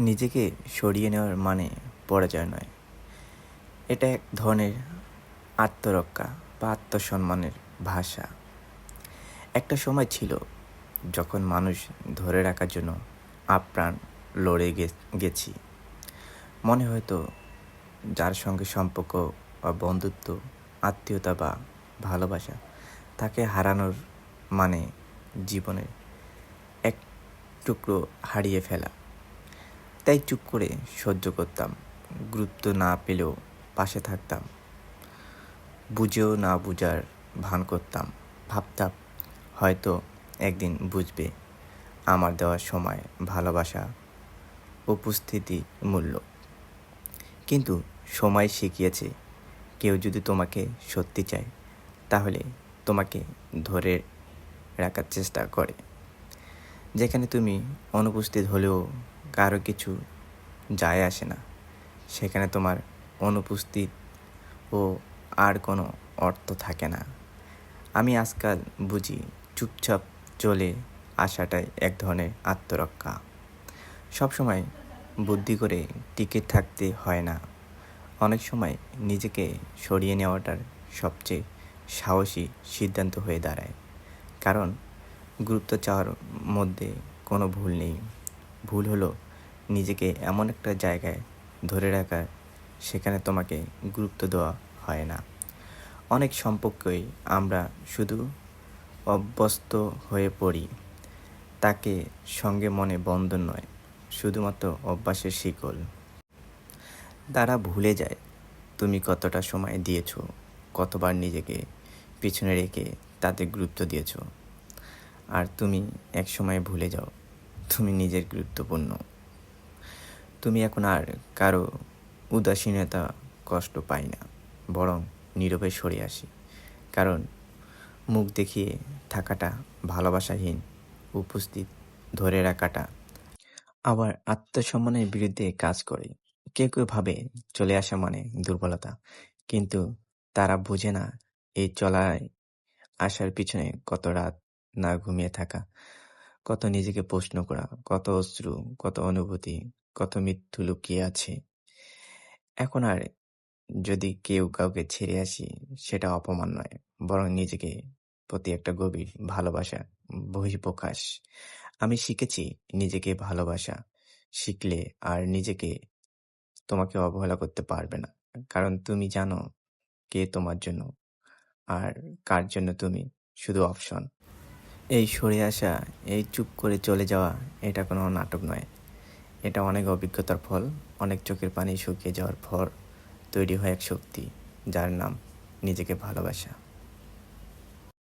নিজেকে সরিয়ে নেওয়ার মানে পরাজয় নয়। এটা এক ধরনের আত্মরক্ষা বা আত্মসম্মানের ভাষা। একটা সময় ছিল যখন মানুষ ধরে রাখার জন্য আপ্রাণ লড়ে গেছি। মনে হয়তো যার সঙ্গে সম্পর্ক বা বন্ধুত্ব, আত্মীয়তা বা ভালোবাসা, তাকে হারানোর মানে জীবনের এক টুকরো হারিয়ে ফেলা। তাই চুপ করে সহ্য করতাম, গুরুত্ব না পেলেও পাশে থাকতাম। বুঝেও না বুঝার ভান করতাম, ভাবতাম হয়তো একদিন বুঝবে আমার দেওয়ার সময়, ভালোবাসা, উপস্থিতি, মূল্য। কিন্তু সময় শিখিয়েছে, কেউ যদি তোমাকে সত্যি চায়, তাহলে তোমাকে ধরে রাখার চেষ্টা করে। যেখানে তুমি অনুপস্থিত হলেও কারও কিছু যায় আসে না। সেখানে তোমার অনুপস্থিত ও আর কোনো অর্থ থাকে না। আমি আজকাল বুঝি চুপচাপ চলে আসাটাই এক ধরনের আত্মরক্ষা। সবসময় বুদ্ধি করে টিকে থাকতে হয় না। অনেক সময় নিজেকে সরিয়ে নেওয়াটার সবচেয়ে সাহসী সিদ্ধান্ত হয়ে দাঁড়ায়। কারণ গুরুত্ব চাওয়ার মধ্যে কোনো ভুল নেই। ভুল হলো নিজেকে এমন একটা জায়গায় ধরে রাখা সেখানে তোমাকে গুরুত্ব দেওয়া হয় না। অনেক সম্পর্কই আমরা শুধু অভ্যস্ত হয়ে পড়ি। তাকে সঙ্গে মনে বন্ধন নয়, শুধুমাত্র অভ্যাসের শিকল। তারা ভুলে যায়, তুমি কতটা সময় দিয়েছ, কতবার নিজেকে পিছনে রেখে তাতে গুরুত্ব দিয়েছ। আর তুমি এক সময় ভুলে যাও, তুমি নিজের গুরুত্বপূর্ণ। তুমি এখন আর কারও উদাসীনতা কষ্ট পাই না, বরং নীরবে সরে আসি। কারণ মুখ দেখিয়ে থাকাটা ভালোবাসাহীন, উপস্থিত ধরে রাখাটা। আবার আত্মসম্মানের বিরুদ্ধে কাজ করে। কেউ কেউ ভাবে চলে আসা মানে দুর্বলতা, কিন্তু তারা বোঝে না এই চলায় আসার পিছনে কত রাত না ঘুমিয়ে থাকা। কত নিজেকে প্রশ্ন করা, কত অশ্রু, কত অনুভূতি, কত মৃত্যু লুকিয়ে আছে। এখন আর যদি কেউ কাউকে ছেড়ে আসি, সেটা অপমান নয়, বরং নিজেকে প্রতি একটা গভীর ভালোবাসা, বহিঃপ্রকাশ। আমি শিখেছি নিজেকে ভালোবাসা, শিখলে আর নিজেকে তোমাকে অবহেলা করতে পারবে না। কারণ তুমি জানো কে তোমার জন্য, আর কার জন্য তুমি, শুধু অপশন। এই সরে আসা, এই চুপ করে চলে যাওয়া, এটা কোনো নাটক নয়। এটা অনেক অভিজ্ঞতার ফল, অনেক চোখের পানি শুকিয়ে যাওয়ার ফল তৈরি হয় এক শক্তি, যার নাম নিজেকে ভালোবাসা।